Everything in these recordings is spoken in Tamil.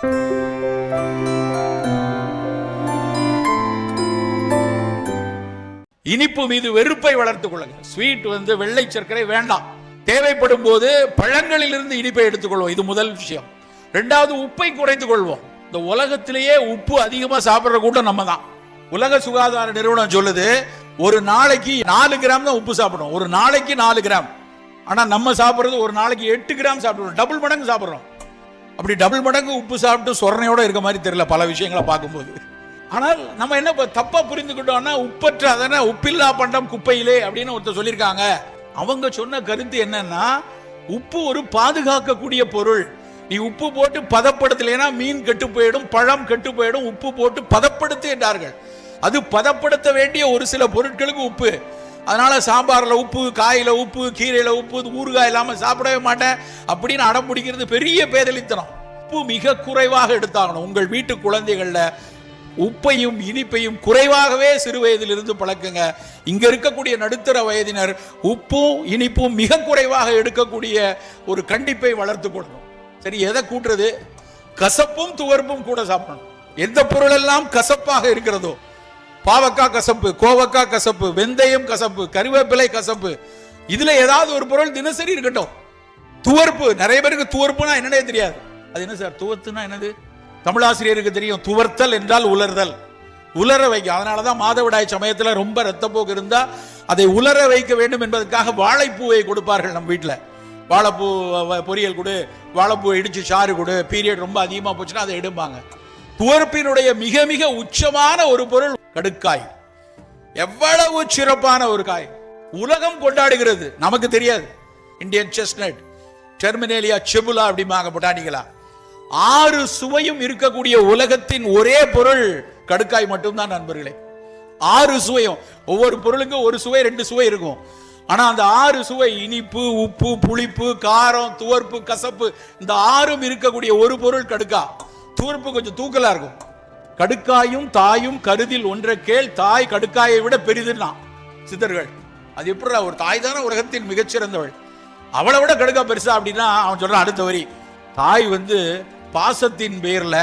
இனிப்பு மீது வெறுப்பை வளர்த்துக் கொள்ளுங்க ஸ்வீட் வந்து வெள்ளை சர்க்கரை வேண்டாம். தேவைப்படும் போது பழங்களில் இருந்து இனிப்பை எடுத்துக்கொள்வோம் இது முதல் விஷயம். ரெண்டாவது உப்பை குறைத்துக் கொள்வோம். இந்த உலகத்திலேயே உப்பு அதிகமாக சாப்பிட்ற கூட்டம் நம்ம தான் உலக சுகாதார நிறுவனம் சொல்லுது ஒரு நாளைக்கு நாலு கிராம் தான் உப்பு சாப்பிடும் ஒரு நாளைக்கு நாலு கிராம். ஆனா நம்ம சாப்பிட்றது ஒரு நாளைக்கு எட்டு கிராம் சாப்பிடுறோம். டபுள் மடங்கு சாப்பிடுறோம். அப்படி டபுள் மடங்கு உப்பு சாப்பிட்டு சொரணையோடு இருக்க மாதிரி தெரியல பல விஷயங்களை பார்க்கும்போது. ஆனால் நம்ம என்ன தப்பாக தப்பா புரிந்துக்கிட்டோம்னா உப்பற்ற அதன உப்பில்லா பண்டம் குப்பையிலே அப்படின்னு ஒருத்தர் சொல்லியிருக்காங்க. அவங்க சொன்ன கருத்து என்னன்னா உப்பு ஒரு பாதுகாக்கக்கூடிய பொருள். நீ உப்பு போட்டு பதப்படுத்தலைன்னா மீன் கெட்டு போயிடும் பழம் கெட்டு போயிடும் உப்பு போட்டு பதப்படுத்து என்றார்கள். அது பதப்படுத்த வேண்டிய ஒரு சில பொருட்களுக்கு உப்பு. அதனால் சாம்பாரில் உப்பு காயில் உப்பு கீரையில் உப்பு ஊறுகாய் இல்லாமல் சாப்பிடவே மாட்டேன். அப்படின்னு அடம் பிடிக்கிறது பெரிய பேதலித்தனம். உப்பு மிக குறைவாக எடுத்தாகணும். உங்கள் வீட்டு குழந்தைகளில் உப்பையும் இனிப்பையும் குறைவாகவே சிறு வயதிலிருந்து பழக்குங்க. இங்க இருக்கக்கூடிய நடுத்தர வயதினர் உப்பும் இனிப்பும் மிக குறைவாக எடுக்கக்கூடிய ஒரு கண்டிப்பை வளர்த்து கொள்ளணும் சரி எதை கூட்டுறது? கசப்பும் துவர்ப்பும் கூட சாப்பிடணும். எந்த பொருள் எல்லாம் கசப்பாக இருக்கிறதோ பாவக்காய் கசப்பு கோவக்காய் கசப்பு வெந்தயம் கசப்பு கருவேப்பிலை கசப்பு. இதுல ஏதாவது ஒரு பொருள் தினசரி இருக்கட்டும். துவர்ப்பு நிறைய பேருக்கு துவர்ப்புனா என்னன்னே தெரியாது. அது என்ன சார் துவர்த்துனா என்னது? தமிழாசிரியருக்கு தெரியும் துவர்த்தல் என்றால் உலர்தல். உலர வைக்க அதனாலதான் மாதவிடாய் சமயத்துல ரொம்ப ரத்தப்போக்கு இருந்தா அதை உலர வைக்க வேண்டும் என்பதற்காக வாழைப்பூவை கொடுப்பார்கள் நம்ம வீட்டில் வாழைப்பூ பொரியல் கொடு வாழைப்பூ இடிச்சு சாறு கொடு பீரியட் ரொம்ப அதிகமாக போச்சுன்னா அதை எடுப்பாங்க துவர்ப்பினுடைய மிக மிக உச்சமான ஒரு பொருள் கடுக்காய். எவ்வளவு சிறப்பான ஒரு காய். உலகம் கொண்டாடுகிறது. நமக்கு தெரியாது. இந்தியன் செஸ்னட் டெர்மினேலியா செபுலா அப்படிம்பாங்க பொட்டானிகளா ஆறு சுவையும் இருக்கக்கூடிய உலகத்தின் ஒரே பொருள் கடுக்காய் மட்டும்தான் நண்பர்களே. ஆறு சுவையும். ஒவ்வொரு பொருளுக்கும் ஒரு சுவை ரெண்டு சுவை இருக்கும். ஆனா அந்த ஆறு சுவை இனிப்பு உப்பு புளிப்பு காரம் துவர்ப்பு கசப்பு இந்த ஆறும் இருக்கக்கூடிய ஒரு பொருள் கடுக்கா. துவர்ப்பு கொஞ்சம் தூக்கலா இருக்கும். கடுக்காயும் தாயும் கருதில் ஒன்றை கேள் தாய் கடுக்காயை விட பெரிதுன்னா. சித்தர்கள் அது எப்படி ஒரு தாய் தானே உலகத்தின் மிகச்சிறந்தவள். அவளை விட கடுக்கா பெருசா அப்படின்னா அவன் சொல்றான் அடுத்த வரி. தாய் வந்து பாசத்தின் பேர்ல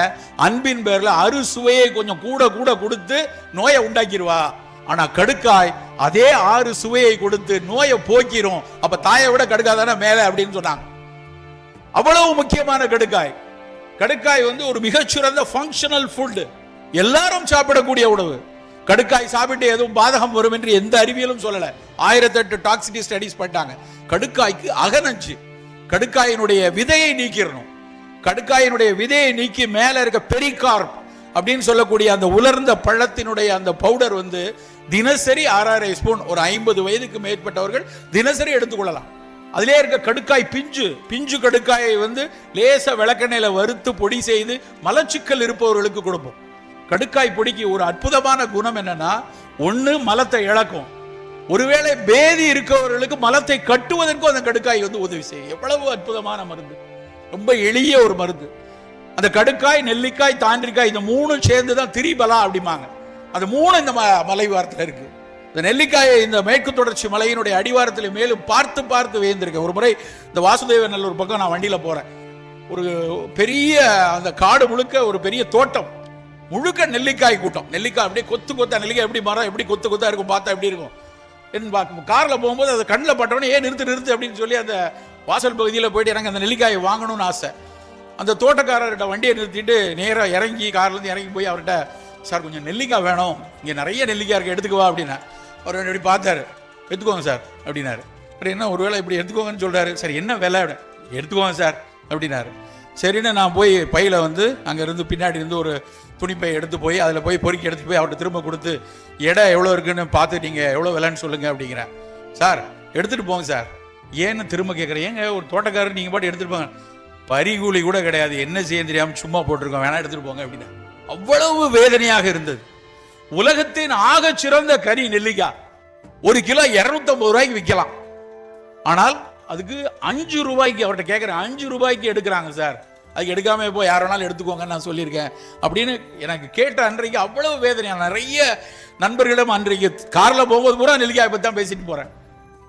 அன்பின் பேர்ல அறுசுவையை கொஞ்சம் கூட கூட கொடுத்து நோயை உண்டாக்கிடுவா. ஆனா கடுக்காய் அதே ஆறு சுவையை கொடுத்து நோயை போக்கிரும். அப்ப தாயை விட கடுக்கா தானே மேல அப்படின்னு சொன்னாங்க. அவ்வளவு முக்கியமான கடுக்காய். கடுக்காய் வந்து ஒரு மிகச்சிறந்த ஃபங்க்ஷனல் ஃபுட்டு எல்லாரும் சாப்பிடக்கூடிய உணவு. கடுக்காய் சாப்பிட்டு எதுவும் பாதகம் வரும் என்று எந்த அறிவியலும் சொல்லல. ஆயிரத்தெட்டு டாக்ஸிட்டி ஸ்டடிஸ் பண்ணிட்டாங்க. கடுக்காய்க்கு அகநஞ்சு. கடுக்காயினுடைய விதையை நீக்கிடணும். கடுக்காயினுடைய விதையை நீக்கி மேலே இருக்க பெரிகார்ப் அப்படின்னு சொல்லக்கூடிய அந்த உலர்ந்த பழத்தினுடைய அந்த பவுடர் வந்து தினசரி ஆறாயிரம் ஸ்பூன் ஒரு ஐம்பது வயதுக்கு மேற்பட்டவர்கள் தினசரி எடுத்துக்கொள்ளலாம். அதிலே இருக்க கடுக்காய் பிஞ்சு. பிஞ்சு கடுக்காயை வந்து லேச விளக்கெண்ணெயில வறுத்து பொடி செய்து மலச்சிக்கல் இருப்பவர்களுக்கு கொடுப்போம். கடுக்காய் பொடிக்கு ஒரு அற்புதமான குணம் என்னன்னா ஒன்று மலத்தை இழக்கும். ஒருவேளை பேதி இருக்கவர்களுக்கு மலத்தை கட்டுவதற்கும் அந்த கடுக்காய் வந்து உதவி செய்யும். எவ்வளவு அற்புதமான மருந்து. ரொம்ப எளிய ஒரு மருந்து. அந்த கடுக்காய் நெல்லிக்காய் தாண்டிக்காய் இந்த மூணும் சேர்ந்து தான் திரிபலா அப்படிம்பாங்க. அது மூணு இந்த ம- மலைவாரத்தில் இருக்கு. இந்த நெல்லிக்காயை இந்த மேற்கு தொடர்ச்சி மலையினுடைய அடிவாரத்தில் மேலும் பார்த்து பார்த்து வேந்திருக்கேன். ஒரு முறை இந்த வாசுதேவ நல்லூர் பக்கம் நான் வண்டியில் போறேன். ஒரு பெரிய அந்த காடு முழுக்க ஒரு பெரிய தோட்டம். முழுக்க நெல்லிக்காய் கூட்டம். நெல்லிக்காய் அப்படியே கொத்து கொத்தா நெல்லிக்காய் எப்படி மரம் எப்படி கொத்து கொத்தா இருக்கும் பார்த்தா எப்படி இருக்கும்? என்ன பார்க்கும் காரில் போகும்போது அது கண்ணில் பட்டவொடனே ஏன் நிறுத்து நிறுத்து அப்படின்னு சொல்லி அந்த வாசல் பகுதியில் போயிட்டு எனக்கு அந்த நெல்லிக்காயை வாங்கணும்னு ஆசை. அந்த தோட்டக்காரர்கிட்ட வண்டியை நிறுத்திட்டு நேராக இறங்கி கார்லேருந்து இறங்கி போய் அவர்கிட்ட சார் கொஞ்சம் நெல்லிக்காய் வேணும். இங்கே நிறைய நெல்லிக்காய் இருக்கு எடுத்துக்குவா அப்படின்னா அவர் இப்படி பார்த்தாரு. எடுத்துக்கோங்க சார் அப்படின்னாரு. அப்படி என்ன ஒரு வேளை இப்படி எடுத்துக்கோங்கன்னு சொல்கிறாரு சரி என்ன விலை? எடுத்துக்கோங்க சார் அப்படின்னாரு. சரின்னு நான் போய் பையில் வந்து அங்கேருந்து பின்னாடி இருந்து ஒரு துணிப்பை எடுத்து போய் அதில் போய் பொறுக்கி எடுத்து போய் அவர்கிட்ட திரும்ப கொடுத்து எடை எவ்வளோ இருக்குன்னு பார்த்து நீங்கள் எவ்வளோ விலைன்னு சொல்லுங்கள் அப்படிங்கிறேன் சார் எடுத்துகிட்டு போங்க சார். ஏன்னு திரும்ப கேட்குறேன் ஏங்க ஒரு தோட்டக்காரர் நீங்கள் பாட்டு எடுத்துகிட்டு போங்க. பரிகூலி கூட கிடையாது. என்ன செய்ய தெரியாமல் சும்மா போட்டிருக்கோம். வேணா எடுத்துகிட்டு போங்க அப்படின்னா அவ்வளவு வேதனையாக இருந்தது. உலகத்தின் ஆகச் சிறந்த கறி நெல்லிக்காய். ஒரு கிலோ 250 ரூபாய்க்கு விற்கலாம் ஆனால் அதுக்கு அஞ்சு ரூபாய்க்கு அவர்கிட்ட கேட்குறேன் அஞ்சு ரூபாய்க்கு எடுக்கிறாங்க சார். அதுக்கு எடுக்காம போய் யார் வேணாலும் எடுத்துக்கோங்கன்னு நான் சொல்லியிருக்கேன். அப்படின்னு எனக்கு கேட்ட அன்றைக்கு அவ்வளவு வேதனை. நிறைய நண்பர்களிடம் அன்றைக்கு காரில் போகும்போது பூரா நெல்லிக்காய் பற்றி தான் பேசிட்டு போகிறேன்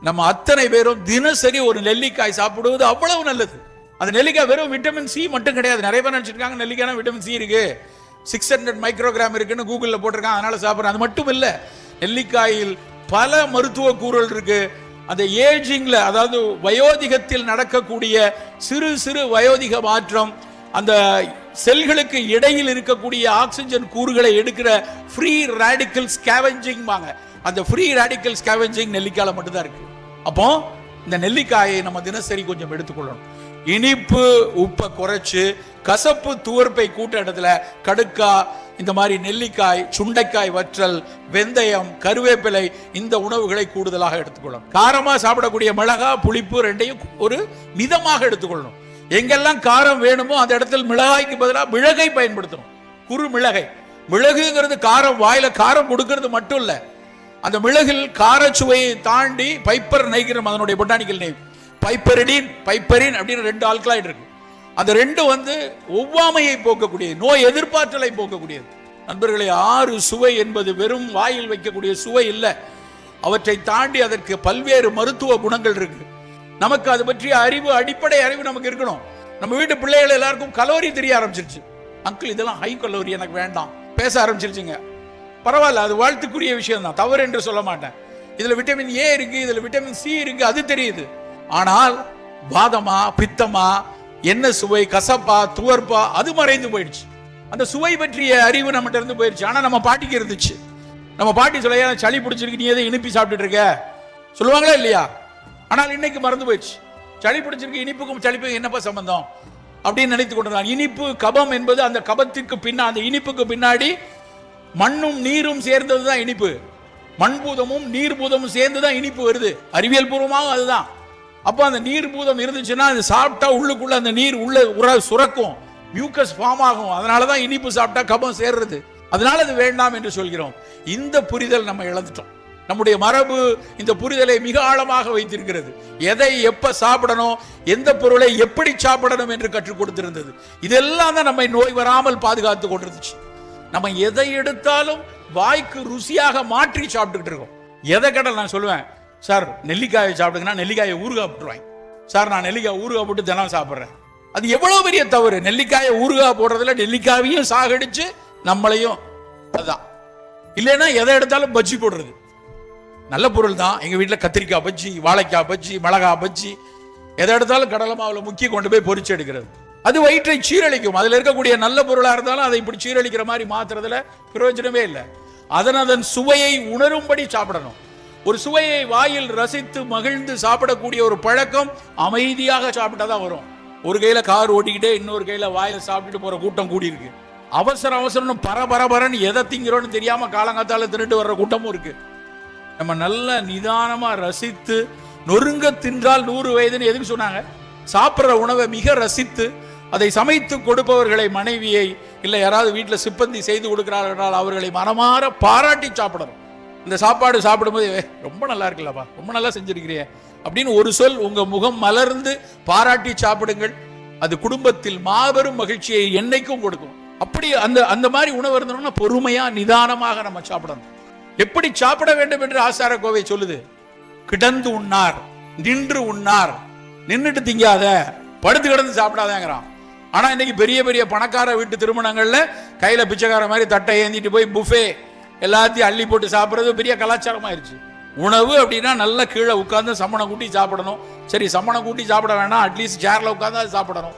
நம்ம அத்தனை பேரும் தினசரி ஒரு நெல்லிக்காய் சாப்பிடுவது அவ்வளவு நல்லது. அந்த நெல்லிக்காய் வெறும் விட்டமின் சி மட்டும் கிடையாது. நிறைய பேர் நினச்சிருக்காங்க நெல்லிக்காய் விட்டமின் சி இருக்கு. சிக்ஸ் ஹண்ட்ரட் மைக்ரோகிராம் இருக்குன்னு கூகுளில் போட்டிருக்காங்க அதனால சாப்பிட்றேன். அது மட்டும் இல்லை நெல்லிக்காயில் பல மருத்துவ கூறல் இருக்குது அந்த ஏஜிங்கில் அதாவது வயோதிகத்தில் நடக்கக்கூடிய சிறு சிறு வயோதிக மாற்றம் அந்த செல்களுக்கு இடையில் இருக்கக்கூடிய ஆக்சிஜன் கூறுகளை எடுக்கிற ஃப்ரீ ரேடிக்கல் ஸ்கேவெஞ்சிங் வாங்க அந்த ஃப்ரீ ரேடிக்கல் ஸ்கேவெஞ்சிங் நெல்லிக்காயில் மட்டும்தான் இருக்கு. அப்போ இந்த நெல்லிக்காயை நம்ம தினசரி கொஞ்சம் எடுத்துக்கொள்ளணும். இனிப்பு உப்பை குறைச்சு கசப்பு துவர்ப்பை கூட்ட இடத்துல கடுக்கா இந்த மாதிரி நெல்லிக்காய் சுண்டைக்காய் வற்றல் வெந்தயம் கருவேப்பிலை இந்த உணவுகளை கூடுதலாக எடுத்துக்கொள்ளணும். காரமா சாப்பிடக்கூடிய மிளகா புளிப்பு ரெண்டையும் ஒரு மிதமாக எடுத்துக்கொள்ளணும். எங்கெல்லாம் காரம் வேணுமோ அந்த இடத்துல மிளகாய்க்கு பதிலாக மிளகை பயன்படுத்தணும். குறு மிளகை. மிளகுங்கிறது காரம் வாயில காரம் கொடுக்கறது மட்டும் இல்ல. அந்த மிளகில் காரச்சுவையை தாண்டி பைப்பர் நைகிரம் அதனுடைய பொட்டானிக்கல் நேம் பைப்பரிடின் பைப்பரின் அப்படின்னு ரெண்டு ஆல்கலாய்டு இருக்கு. அந்த ரெண்டு வந்து ஒவ்வாமையை போக்கக்கூடிய நோய் எதிர்பார்த்தலை போக்கக்கூடியது. நண்பர்களே ஆறு சுவை என்பது வெறும் வாயில் வைக்கக்கூடிய சுவை இல்லை. அவற்றை தாண்டி அதற்கு பல்வேறு மருத்துவ குணங்கள் இருக்கு. நமக்கு அது பற்றிய அறிவு அடிப்படை அறிவு நமக்கு இருக்கணும். நம்ம வீட்டு பிள்ளைகள் எல்லாருக்கும் கலோரி தெரிய ஆரம்பிச்சிருச்சு. அங்கிள் இதெல்லாம் ஹை கலோரி எனக்கு வேண்டாம். பேச ஆரம்பிச்சிருச்சுங்க. பரவாயில்ல அது வாழ்த்துக்குரிய விஷயம் தான். தவறு என்று சொல்ல மாட்டேன். இதுல விட்டமின் ஏ இருக்கு இதுல விட்டமின் சி இருக்கு அது தெரியுது. ஆனால் வாதமா பித்தமா என்ன சுவை? கசப்பா துவர்ப்பா? அது மறைந்து போயிடுச்சு. அந்த சுவை பற்றிய அறிவு நம்மகிட்ட இருந்து போயிடுச்சு. ஆனால் நம்ம பாட்டிக்கு இருந்துச்சு. நம்ம பாட்டி சொல்ல சளி பிடிச்சிருக்கு? நீ எதை இனிப்பி சாப்பிட்டுட்டு இருக்க? சொல்லுவாங்களா இல்லையா? ஆனால் இன்னைக்கு மறந்து போயிடுச்சு. சளி பிடிச்சிருக்கு இனிப்புக்கும் சளிப்புக்கும் என்னப்பா சம்பந்தம்? அப்படின்னு நினைத்து கொண்டிருந்தாங்க இனிப்பு கபம் என்பது அந்த கபத்திற்கு பின்னா அந்த இனிப்புக்கு பின்னாடி மண்ணும் நீரும் சேர்ந்தது தான் இனிப்பு. மண்பூதமும் நீர்பூதமும் சேர்ந்து தான் இனிப்பு வருது. அறிவியல் பூர்வமாக அதுதான். அப்போ அந்த நீர் பூதம் இருந்துச்சுன்னா அது சாப்பிட்டா உள்ளுக்குள்ள அந்த நீர் உள்ள உர சுரக்கும். மியூக்கஸ் ஃபார்ம் ஆகும். அதனால தான் இனிப்பு சாப்பிட்டா கபம் சேர்றது. அதனால அது வேண்டாம் என்று சொல்கிறோம். இந்த புரிதல் நம்ம இழந்துட்டோம். நம்முடைய மரபு இந்த புரிதலை மிக ஆழமாக வைத்திருக்கிறது. எதை எப்ப சாப்பிடணும் எந்த பொருளை எப்படி சாப்பிடணும் என்று கற்றுக் கொடுத்திருந்தது. இதெல்லாம் தான் நம்மை நோய் வராமல் பாதுகாத்து கொண்டிருந்துச்சு. நம்ம எதை எடுத்தாலும் வாய்க்கு ருசியாக மாற்றி சாப்பிட்டுக்கிட்டு இருக்கோம். எதை கடல் நான் சொல்லுவேன் சார் நெல்லிக்காயை சாப்பிடுங்கன்னா நெல்லிக்காயை ஊறுகாய் போட்டுருவாங்க. சார் நான் நெல்லிக்காய் ஊறுகாய் போட்டு தினம் சாப்பிட்றேன். அது எவ்வளோ பெரிய தவறு. நெல்லிக்காயை ஊறுகாய் போடுறதுல நெல்லிக்காயையும் சாகடிச்சு நம்மளையும் அதுதான் இல்லைன்னா எதை எடுத்தாலும் பஜ்ஜி போடுறது. நல்ல பொருள் தான். எங்கள் வீட்டில் கத்திரிக்காய் பஜ்ஜி வாழைக்காய் பஜ்ஜி மிளகா பஜ்ஜி. எதை எடுத்தாலும் கடலை மாவில் முக்கி கொண்டு போய் பொறிச்சு எடுக்கிறது. அது வயிற்றை சீரழிக்கும். அதில் இருக்கக்கூடிய நல்ல பொருளாக இருந்தாலும் அதை இப்படி சீரழிக்கிற மாதிரி மாத்துறதுல பிரயோஜனமே இல்லை. அதன் அதன் சுவையை உணரும்படி சாப்பிடணும். ஒரு சுவையை வாயில் ரசித்து மகிழ்ந்து சாப்பிடக்கூடிய ஒரு பழக்கம் அமைதியாக சாப்பிட்டா தான் வரும். ஒரு கையில கார் ஓட்டிக்கிட்டே இன்னொரு கையில வாயில சாப்பிட்டுட்டு போற கூட்டம் கூடியிருக்கு அவசர அவசரம்னு பரபரபரன்னு எதை திங்கிறோன்னு தெரியாம காலங்காத்தால திருட்டு வர்ற கூட்டமும் இருக்கு. நம்ம நல்ல நிதானமா ரசித்து நொறுங்க தின்றால் நூறு வயதுன்னு எதுக்கு சொன்னாங்க? சாப்பிட்ற உணவை மிக ரசித்து அதை சமைத்து கொடுப்பவர்களை மனைவியை இல்லை யாராவது வீட்டில் சிப்பந்தி செய்து கொடுக்கிறார்கள் என்றால் அவர்களை மனமாற பாராட்டி சாப்பிடணும். இந்த சாப்பாடு சாப்பிடும்போது ரொம்ப நல்லா இருக்குல்லப்பா ரொம்ப நல்லா செஞ்சிருக்கிறியே அப்படின்னு ஒரு சொல் உங்க முகம் மலர்ந்து பாராட்டி சாப்பிடுங்கள். அது குடும்பத்தில் மாபெரும் மகிழ்ச்சியை என்னைக்கும் கொடுக்கும். அப்படி அந்த அந்த மாதிரி உணவு இருந்தோம்னா பொறுமையா நிதானமாக நம்ம சாப்பிடணும். எப்படி சாப்பிட வேண்டும் என்று ஆசார கோவை சொல்லுது. கிடந்து உண்ணார் நின்று உண்ணார் நின்றுட்டு திங்காத படுத்து கிடந்து சாப்பிடாதேங்கிறான். ஆனா இன்னைக்கு பெரிய பெரிய பணக்கார வீட்டு திருமணங்கள்ல கையில பிச்சைக்கார மாதிரி தட்டை ஏந்திட்டு போய் புஃபே எல்லாத்தையும் அள்ளி போட்டு சாப்பிட்றது பெரிய கலாச்சாரமாயிருச்சு. உணவு அப்படின்னா நல்லா கீழே உட்காந்து சம்மணம் கூட்டி சாப்பிடணும். சரி சம்மணம் கூட்டி சாப்பிட வேணாம். அட்லீஸ்ட் சேரில் உட்காந்து அது சாப்பிடணும்.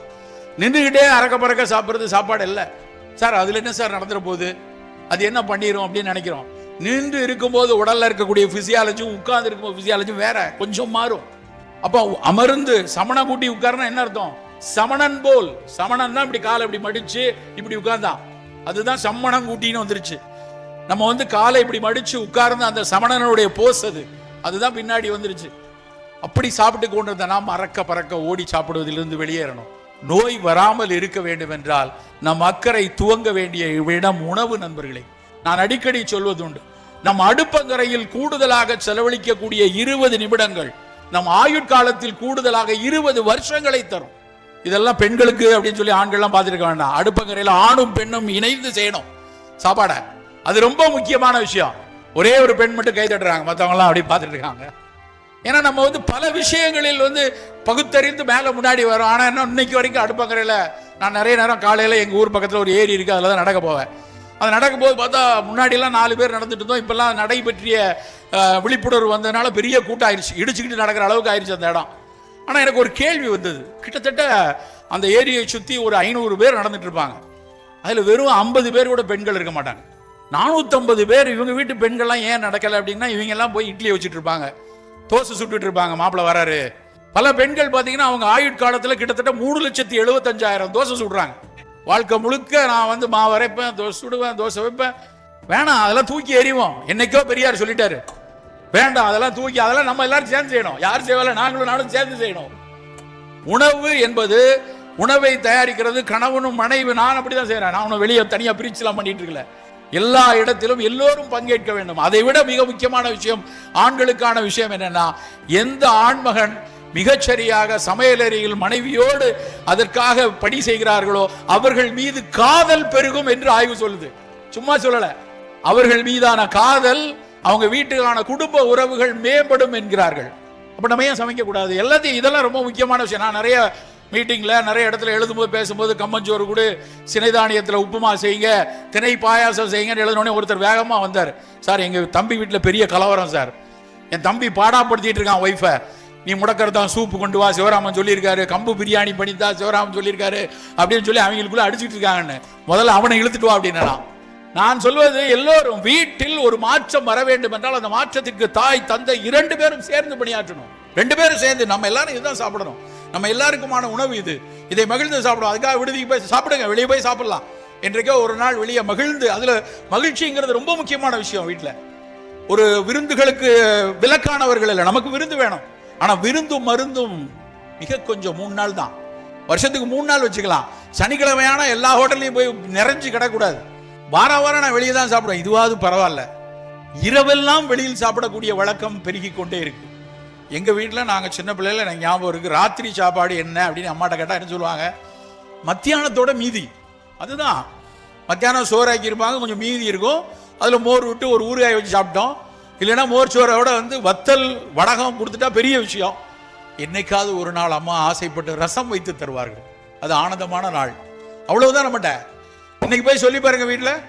நின்றுக்கிட்டே அறக்க பறக்க சாப்பிட்றது சாப்பாடு இல்லை. சார் அதில் என்ன சார் நடந்துற போகுது? அது என்ன பண்ணிடும் அப்படின்னு நினைக்கிறோம். நின்று இருக்கும்போது உடலில் இருக்கக்கூடிய பிசியாலஜியும் உட்கார்ந்து இருக்கும்போது பிசியாலஜியும் வேற கொஞ்சம் மாறும். அப்போ அமர்ந்து சமணம் கூட்டி உட்காருன்னா என்ன அர்த்தம்? சமணன் போல். சமணன் தான் இப்படி காலை இப்படி மடிச்சு இப்படி உட்கார்ந்தான். அதுதான் சம்மணம் கூட்டின்னு வந்துருச்சு. நம்ம வந்து காலை இப்படி மடிச்சு உட்கார்ந்து அந்த சமணனுடைய போஸ் அது. அதுதான் பின்னாடி வந்துருச்சு. அப்படி சாப்பிட்டு கொண்டிருந்த நாம் அறக்க பறக்க ஓடி சாப்பிடுவதிலிருந்து வெளியேறணும். நோய் வராமல் இருக்க வேண்டும் என்றால் நம் அக்கறை துவங்க வேண்டிய இடம் உணவு நண்பர்களே. நான் அடிக்கடி சொல்வதுண்டு. நம் அடுப்பங்கரையில் கூடுதலாக செலவழிக்கக்கூடிய இருபது நிமிடங்கள் நம் ஆயுட்காலத்தில் கூடுதலாக இருபது வருஷங்களை தரும். இதெல்லாம் பெண்களுக்கு அப்படின்னு சொல்லி ஆண்கள்லாம் பார்த்துருக்க வேண்டாம். அடுப்பங்கரையில் ஆணும் பெண்ணும் இணைந்து செய்யணும். சாப்பாடை. அது ரொம்ப முக்கியமான விஷயம். ஒரே ஒரு பெண் மட்டும் கை தட்டுறாங்க. மற்றவங்கலாம் அப்படி பார்த்துட்டு இருக்காங்க. ஏன்னா நம்ம வந்து பல விஷயங்களில் வந்து பகுத்தறிந்து மேலே முன்னாடி வரும். ஆனால் என்ன இன்னைக்கு வரைக்கும் அடுப்பக்கரையில் நான் நிறைய நேரம் காலையில் எங்கள் ஊர் பக்கத்தில் ஒரு ஏரி இருக்குது அதில் தான் நடக்க போவேன். அது நடக்கும்போது பார்த்தா முன்னாடியெல்லாம் நாலு பேர் நடந்துட்டு இருந்தோம். இப்போல்லாம் நடை பற்றிய விழிப்புணர்வு வந்ததுனால பெரிய கூட்டம் ஆயிடுச்சு இடிச்சுக்கிட்டு நடக்கிற அளவுக்கு ஆயிடுச்சு அந்த இடம். ஆனால் எனக்கு ஒரு கேள்வி வந்தது. கிட்டத்தட்ட அந்த ஏரியை சுற்றி ஒரு ஐநூறு பேர் நடந்துட்டு இருப்பாங்க. அதில் வெறும் ஐம்பது பேர் கூட பெண்கள் இருக்க மாட்டாங்க. நானூற்றம்பது பேர் இவங்க வீட்டு பெண்கள்லாம் ஏன் நடக்கலை அப்படின்னா இவங்க எல்லாம் போய் இட்லி வச்சுட்டு இருப்பாங்க. தோசை சுட்டுட்டு இருப்பாங்க மாப்பிள்ளை வராரு. பல பெண்கள் பார்த்தீங்கன்னா அவங்க ஆயுட்காலத்தில் கிட்டத்தட்ட மூணு லட்சத்தி எழுபத்தஞ்சாயிரம் தோசை சுடுறாங்க. வாழ்க்கை முழுக்க நான் வந்து மாவு வரைப்பேன் தோசை சுடுவேன் தோசை வைப்பேன். வேணாம் அதெல்லாம் தூக்கி எறிவோம். என்னைக்கோ பெரியார் சொல்லிட்டாரு. வேண்டாம் அதெல்லாம் தூக்கி அதெல்லாம் நம்ம எல்லாரும் சேர்ந்து செய்யணும். யார் செய்யலை நாங்களும் நானும் சேர்ந்து செய்யணும். உணவு என்பது உணவை தயாரிக்கிறது கணவனும் மனைவி. நான் அப்படிதான் செய்யறேன் நான் உன வெளியே தனியா பிரிச்சுலாம் பண்ணிட்டு இருக்கல. எல்லா இடத்திலும் எல்லோரும் பங்கேற்க வேண்டும். அதை விட மிக முக்கியமான விஷயம் ஆண்களுக்கான விஷயம் என்னன்னா எந்த ஆண்மகன் மிகச்சரியாக சமையலறையில் மனைவியோடு அதற்காக பணி செய்கிறார்களோ அவர்கள் மீது காதல் பெருகும் என்று ஆய்வு சொல்லுது. சும்மா சொல்லல. அவர்கள் மீதான காதல் அவங்க வீட்டுக்கான குடும்ப உறவுகள் மேம்படும் என்கிறார்கள். அப்ப நம்ம ஏன் சமைக்க கூடாது எல்லாத்தையும் இதெல்லாம் ரொம்ப முக்கியமான விஷயம். நான் நிறைய மீட்டிங்கில் நிறைய இடத்துல எழுதும்போது பேசும்போது கம்மஞ்சோறு கூட சினைதானியத்தில் உப்புமா செய்யுங்க திணை பாயாசம் செய்யுங்கன்னு எழுதினோடனே ஒருத்தர் வேகமாக வந்தார். சார் எங்கள் தம்பி வீட்டில் பெரிய கலவரம் சார். என் தம்பி பாடாப்படுத்திட்டு இருக்கான் ஒய்ஃபை நீ முடக்கறதான் சூப்பு கொண்டு வா சிவராமன் சொல்லியிருக்காரு. கம்பு பிரியாணி பண்ணித்தா சிவராமன் சொல்லியிருக்காரு. அப்படின்னு சொல்லி அவங்களுக்குள்ள அடிச்சுட்டு இருக்காங்கன்னு. முதல்ல அவனை இழுத்துட்டு வா அப்படின்னா நான் சொல்வது எல்லோரும் வீட்டில் ஒரு மாற்றம் வர வேண்டும் என்றால் அந்த மாற்றத்திற்கு தாய் தந்தை இரண்டு பேரும் சேர்ந்து பணியாற்றணும். ரெண்டு பேரும் சேர்ந்து நம்ம எல்லாரும் இதுதான் சாப்பிடணும். நம்ம எல்லாருக்குமான உணவு இது. இதை மகிழ்ந்து சாப்பிடுவோம். அதுக்காக விடுதிக்கு போய் சாப்பிடுங்க. வெளியே போய் சாப்பிடலாம். என்றைக்கோ ஒரு நாள் வெளியே மகிழ்ந்து அதுல மகிழ்ச்சிங்கிறது ரொம்ப முக்கியமான விஷயம் வீட்டில் ஒரு விருந்துகளுக்கு விலக்கானவர்கள் இல்லை. நமக்கு விருந்து வேணும். ஆனா விருந்தும் மருந்தும் மிக கொஞ்சம் மூணு நாள் தான். வருஷத்துக்கு மூணு நாள் வச்சுக்கலாம். சனிக்கிழமையான எல்லா ஹோட்டல்லையும் போய் நிறைஞ்சு கிடக்கூடாது. வார வாரம் நான் வெளியே தான் சாப்பிடுவேன். இதுவாவது பரவாயில்ல. இரவெல்லாம் வெளியில் சாப்பிடக்கூடிய வழக்கம் பெருகி கொண்டே இருக்கு. எங்கள் வீட்டில் நாங்கள் சின்ன பிள்ளையில் எனக்கு ஞாபகம் இருக்குது ராத்திரி சாப்பாடு என்ன அப்படின்னு அம்மாட்ட கேட்டால் என்ன சொல்லுவாங்க? மத்தியானத்தோட மீதி. அதுதான். மத்தியானம் சோறாக்கி இருப்பாங்க கொஞ்சம் மீதி இருக்கும். அதில் மோர் விட்டு ஒரு ஊறுகாய் வச்சு சாப்பிட்டோம். இல்லைன்னா மோர் சோறோட வந்து வத்தல் வடகம் கொடுத்துட்டா பெரிய விஷயம். என்னைக்காவது ஒரு நாள் அம்மா ஆசைப்பட்டு ரசம் வைத்து தருவார்கள். அது ஆனந்தமான நாள். அவ்வளவுதான் நம்மகிட்ட இன்னைக்கு போய் சொல்லி பாருங்க வீட்டில்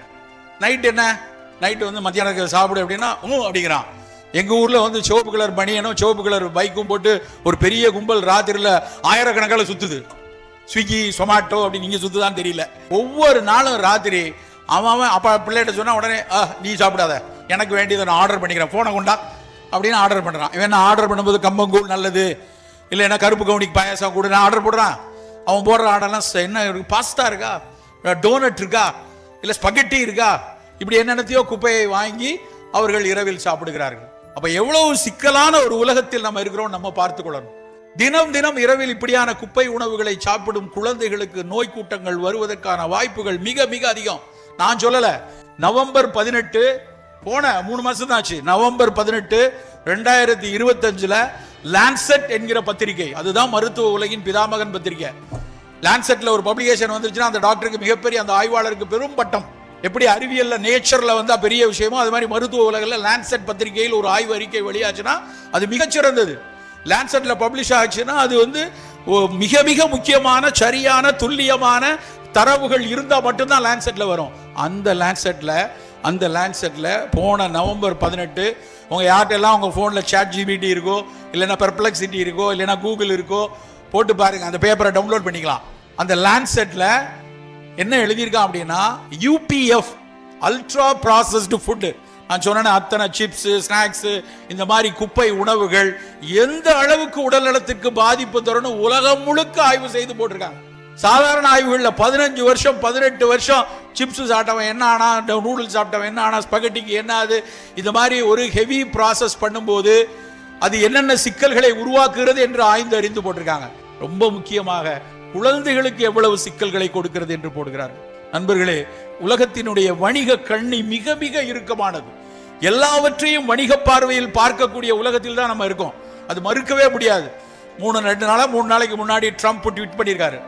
நைட் என்ன? நைட்டு வந்து மத்தியானம் சாப்பிடு அப்படின்னா ம் அப்படிங்கிறான். எங்கள் ஊரில் வந்து சிவப்பு கலர் பனியனும் சிவப்பு கலர் பைக்கும் போட்டு ஒரு பெரிய கும்பல் ராத்திரியில் ஆயிரக்கணக்கில் சுற்றுது ஸ்விக்கி சொமாட்டோ அப்படின்னு நீங்கள் சுற்றுதான் தெரியல. ஒவ்வொரு நாளும் ராத்திரி அவன் அவன் அப்பா பிள்ளைகிட்ட சொன்னால் உடனே "ஆ, நீ சாப்பிடாத. எனக்கு வேண்டியதை நான் ஆர்டர் பண்ணிக்கிறேன். ஃபோனை கொண்டா? அப்படின்னு ஆர்டர் பண்ணுறான் இவன் ஆர்டர் பண்ணும்போது கம்பங்கூழ் நல்லது இல்லைன்னா கருப்பு கவுனிக்கு பாயாசம் கூட நான் ஆர்டர் போடுறான். அவன் போடுற ஆர்டர்லாம் என்ன இருக்கு? பாஸ்தா இருக்கா? டோனட் இருக்கா? இல்லை ஸ்பகெட்டி இருக்கா? இப்படி என்னென்னத்தையோ குப்பையை வாங்கி அவர்கள் இரவில் சாப்பிடுகிறார்கள். அப்ப எவ்வளவு சிக்கலான ஒரு உலகத்தில் நம்ம இருக்கிறோம் நம்ம பார்த்துக்கொள்ளணும் தினம் தினம் இரவில் இப்படியான குப்பை உணவுகளை சாப்பிடும் குழந்தைகளுக்கு நோய் கூட்டங்கள் வருவதற்கான வாய்ப்புகள் மிக மிக அதிகம். நான் சொல்லல. நவம்பர் பதினெட்டு போன மூணு மாசம் தான் ஆச்சு. நவம்பர் பதினெட்டு ரெண்டாயிரத்தி இருபத்தஞ்சுல லான்செட் என்கிற பத்திரிகை அதுதான் மருத்துவ உலகின் பிதாமகன் பத்திரிகை. லான்செட்ல ஒரு பப்ளிகேஷன் வந்துருச்சுன்னா அந்த டாக்டருக்கு மிகப்பெரிய அந்த ஆய்வாளருக்கு பெரும் பட்டம். எப்படி அறிவியலில் நேச்சரில் வந்தால் பெரிய விஷயமோ அது மாதிரி மருத்துவ உலகில் லேண்ட்செட் பத்திரிகையில் ஒரு ஆய்வு அறிக்கை வெளியாச்சுன்னா அது மிகச்சிறந்தது. லேண்ட்செட்டில் பப்ளிஷ் ஆச்சுன்னா அது வந்து ஓ- மிக மிக முக்கியமான சரியான துல்லியமான தரவுகள் இருந்தால் மட்டும்தான் லேண்ட்செட்டில் வரும். அந்த லேண்ட்செட்டில் அந்த லேண்ட்செட்டில் போன நவம்பர் பதினெட்டு உங்கள் யார்கிட்டெல்லாம் உங்கள் ஃபோனில் சாட் ஜிபிடி இருக்கோ இல்லைன்னா பெர்ப்ளெக்சிட்டி இருக்கோ இல்லைன்னா கூகுள் இருக்கோ போட்டு பாருங்கள் அந்த பேப்பரை டவுன்லோட் பண்ணிக்கலாம். அந்த லேண்ட்செட்டில் என்ன எழுதியிருக்கான் அப்படின்னா யூபிஎஃப் அல்ட்ரா ப்ராசஸ்டு ஃபுட்டு நான் சொன்னேன் அத்தனை சிப்ஸ் ஸ்நாக்ஸ் இந்த மாதிரி குப்பை உணவுகள் எந்த அளவுக்கு உடல் நலத்திற்கு பாதிப்பு தரும்னு உலகம் முழுக்க ஆய்வு செய்து போட்டிருக்காங்க. சாதாரண ஆய்வுகளில் பதினஞ்சு வருஷம் பதினெட்டு வருஷம் சிப்ஸ் சாப்பிட்டவன் என்ன ஆனா நூடுல்ஸ் சாப்பிட்டவன் என்ன ஆனா ஸ்பகட்டிக்கு என்ன ஆகுது இந்த மாதிரி ஒரு ஹெவி ப்ராசஸ் பண்ணும்போது அது என்னென்ன சிக்கல்களை உருவாக்குகிறது என்று ஆய்ந்து அறிந்து போட்டிருக்காங்க. ரொம்ப முக்கியமாக குழந்தைகளுக்கு எவ்வளவு சிக்கல்களை கொடுக்கிறது என்று போடுகிறார். நண்பர்களே உலகத்தினுடைய வணிக கண்ணி மிக மிக இறுக்கமானது. எல்லாவற்றையும் வணிக பார்வையில் பார்க்கக்கூடிய உலகத்தில் தான் நம்ம இருக்கோம். அது மறுக்கவே முடியாது. மூணு ரெண்டு நாளாக மூணு நாளைக்கு முன்னாடி ட்ரம்ப் ட்வீட் பண்ணியிருக்காரு.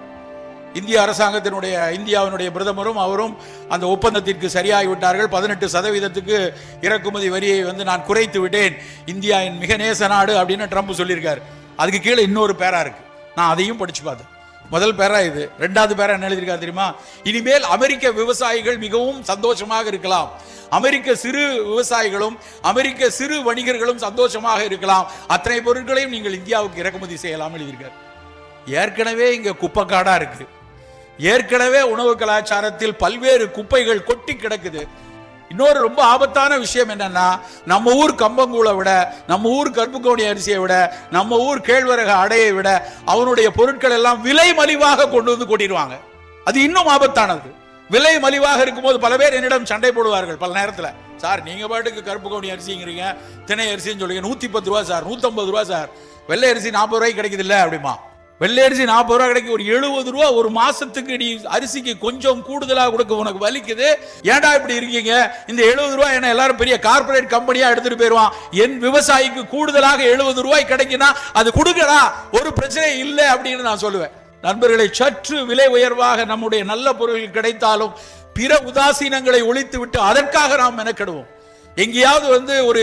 இந்திய அரசாங்கத்தினுடைய இந்தியாவினுடைய பிரதமரும் அவரும் அந்த ஒப்பந்தத்திற்கு சரியாகி விட்டார்கள். பதினெட்டு சதவீதத்துக்கு இறக்குமதி வரியை வந்து நான் குறைத்து விட்டேன். இந்தியா என் மிக நேச நாடு அப்படின்னு ட்ரம்ப் சொல்லியிருக்காரு. அதுக்கு கீழே இன்னொரு பேரா இருக்கு. நான் அதையும் படிச்சு பார்த்தேன். முதல் பேரா இது. ரெண்டாவது பேரா என்ன எழுதியிருக்கா தெரியுமா? இனிமேல் அமெரிக்க விவசாயிகள் மிகவும் சந்தோஷமாக இருக்கலாம். அமெரிக்க சிறு விவசாயிகளும் அமெரிக்க சிறு வணிகர்களும் சந்தோஷமாக இருக்கலாம். அத்தனை பொருட்களையும் நீங்கள் இந்தியாவுக்கு இறக்குமதி செய்யலாம் எழுதியிருக்கார். ஏற்கனவே இங்க குப்பைக்காடா இருக்கு. ஏற்கனவே உணவு கலாச்சாரத்தில் பல்வேறு குப்பைகள் கொட்டி கிடக்குது. இன்னொரு ரொம்ப ஆபத்தான விஷயம் என்னன்னா நம்ம ஊர் கம்பங்கூழை விட நம்ம ஊர் கருப்புக்கோணி அரிசியை விட நம்ம ஊர் கேழ்வரக அடையை விட அவனுடைய பொருட்கள் எல்லாம் விலை மலிவாக கொண்டு வந்து கொட்டிடுவாங்க. அது இன்னும் ஆபத்தானது. விலை மலிவாக இருக்கும்போது பல பேர் என்னிடம் சண்டை போடுவார்கள் பல நேரத்தில். சார் நீங்க பாட்டுக்கு கருப்பு கவுனி அரிசிங்கிறீங்க திணை அரிசின்னு சொல்லுங்க நூத்தி பத்து ரூபா சார் நூற்றம்பது ரூபா சார். வெள்ளை அரிசி நாற்பது ரூபாய்க்கு கிடைக்குது இல்ல? அப்படிமா. வெள்ளை அரிசி நாற்பது ரூபா கிடைக்கும். ஒரு எழுபது ரூபா ஒரு மாசத்துக்கு நீ அரிசிக்கு கொஞ்சம் கூடுதலாக கொடுக்க உனக்கு வலிக்குது. ஏன்டா இப்படி இருக்கீங்க? இந்த எழுபது ரூபாய் என்ன எல்லாரும் பெரிய கார்ப்பரேட் கம்பெனியா எடுத்துட்டு போயிருவான். என் விவசாயிக்கு கூடுதலாக எழுபது ரூபாய் கிடைக்குன்னா அது கொடுக்கடா. ஒரு பிரச்சனை இல்லை அப்படின்னு நான் சொல்லுவேன். நண்பர்களை சற்று விலை உயர்வாக நம்முடைய நல்ல பொருள் கிடைத்தாலும் பிற உதாசீனங்களை ஒழித்து விட்டு அதற்காக நாம் மெனக்கெடுவோம். எங்கேயாவது வந்து ஒரு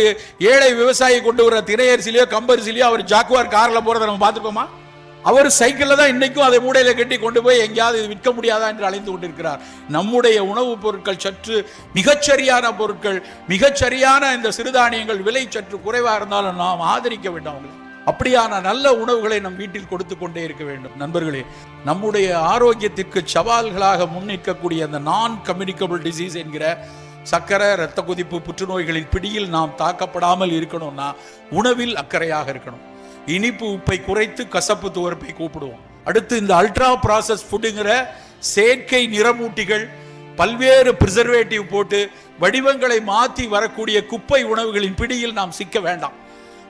ஏழை விவசாயி கொண்டு வர திரையரிசிலையோ கம்பரிசிலையோ அவர் ஜாக்குவார் கார்ல போறதை நம்ம பார்த்துப்போமா? அவர் சைக்கிளில் தான் இன்னைக்கும் அதை மூடையில் கட்டி கொண்டு போய் எங்கேயாவது இது விற்க முடியாதா என்று அலைந்து கொண்டிருக்கிறார். நம்முடைய உணவுப் பொருட்கள் சற்று மிகச்சரியான பொருட்கள் மிகச்சரியான இந்த சிறுதானியங்கள் விலை சற்று குறைவாக இருந்தாலும் நாம் ஆதரிக்க வேண்டும் அவங்களை. அப்படியான நல்ல உணவுகளை நம் வீட்டில் கொடுத்து கொண்டே இருக்க வேண்டும். நண்பர்களே நம்முடைய ஆரோக்கியத்திற்கு சவால்களாக முன்னிற்கக்கூடிய அந்த நான் கம்யூனிகபிள் டிசீஸ் என்கிற சக்கரை இரத்த கொதிப்பு புற்றுநோய்களின் பிடியில் நாம் தாக்கப்படாமல் இருக்கணும்னா உணவில் அக்கறையாக இருக்கணும். இனிப்பு உப்பை குறைத்து கசப்பு துவர்ப்பை கூப்பிடுவோம். அடுத்து இந்த அல்ட்ரா ப்ராசஸ் ஃபுட்டுங்கிற செயற்கை நிறமூட்டிகள் பல்வேறு ப்ரிசர்வேட்டிவ் போட்டு வடிவங்களை மாற்றி வரக்கூடிய குப்பை உணவுகளின் பிடியில் நாம் சிக்க வேண்டாம்.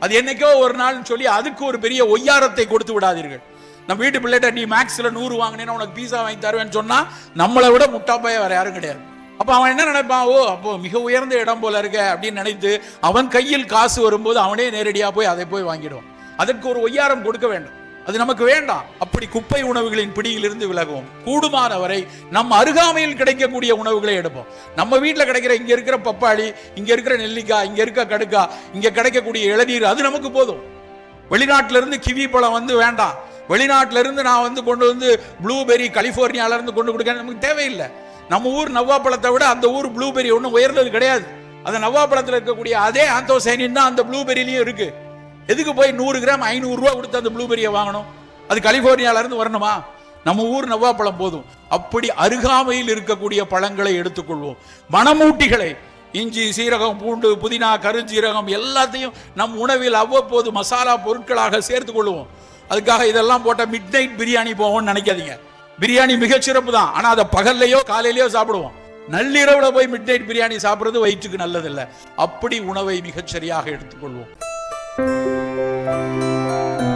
அது என்னைக்கோ ஒரு நாள்னு சொல்லி அதுக்கு ஒரு பெரிய ஒய்யாரத்தை கொடுத்து விடாதீர்கள். நம்ம வீட்டு பிள்ளைகிட்ட நீ மேக்ஸில் நூறு வாங்கினேன்னா உனக்கு பீஸா வாங்கி தருவேன்னு சொன்னால் நம்மளை விட முட்டாப்பாய வேறு யாரும் கிடையாது. அப்போ அவன் என்ன நினைப்பான்? ஓ அப்போ மிக உயர்ந்த இடம் போல இருக்க அப்படின்னு நினைத்து அவன் கையில் காசு வரும்போது அவனே நேரடியாக போய் அதை போய் வாங்கிடுவான். அதற்கு ஒரு ஒய்யாரம் கொடுக்க வேண்டும். அது நமக்கு வேண்டாம். அப்படி குப்பை உணவுகளின் பிடியிலிருந்து விலகுவோம் கூடுமான வரை நம் அருகாமையில் கிடைக்கக்கூடிய உணவுகளை எடுப்போம். நம்ம வீட்டில் கிடைக்கிற இங்க இருக்கிற பப்பாளி இங்க இருக்கிற நெல்லிக்காய் இங்க இருக்க கடுக்கா இங்க கிடைக்கக்கூடிய இளநீர் அது நமக்கு போதும். வெளிநாட்டில இருந்து கிவி பழம் வந்து வேண்டாம். வெளிநாட்டிலிருந்து நான் வந்து கொண்டு வந்து ப்ளூபெரி கலிபோர்னியால இருந்து கொண்டு கொடுக்க நமக்கு தேவையில்லை. நம்ம ஊர் நவ்வாப்பழத்தை விட அந்த ஊர் ப்ளூபெரி ஒன்றும் உயர்ந்தது கிடையாது. அந்த நவ்வாப்பழத்தில் இருக்கக்கூடிய அதே ஆந்தோசைனின் தான் அந்த ப்ளூபெரிலையும் இருக்குது எதுக்கு போய் நூறு கிராம் ஐநூறுரூவா கொடுத்து அந்த ப்ளூபெரியை வாங்கணும்? அது கலிஃபோர்னியாவிலேருந்து வரணுமா? நம்ம ஊர் நவ்வாப்பழம் போதும். அப்படி அருகாமையில் இருக்கக்கூடிய பழங்களை எடுத்துக்கொள்வோம். மணமூட்டிகளை இஞ்சி சீரகம் பூண்டு புதினா கருஞ்சீரகம் எல்லாத்தையும் நம் உணவில் அவ்வப்போது மசாலா பொருட்களாக சேர்த்து கொள்வோம். அதுக்காக இதெல்லாம் போட்ட மிட் நைட் பிரியாணி போவோம்னு நினைக்காதீங்க. பிரியாணி மிகச்சிறப்பு தான். ஆனால் அதை பகல்லையோ காலையிலையோ சாப்பிடுவோம். நள்ளிரவில் போய் மிட் நைட் பிரியாணி சாப்பிட்றது வயிற்றுக்கு நல்லதில்லை. அப்படி உணவை மிகச்சரியாக எடுத்துக்கொள்வோம். Música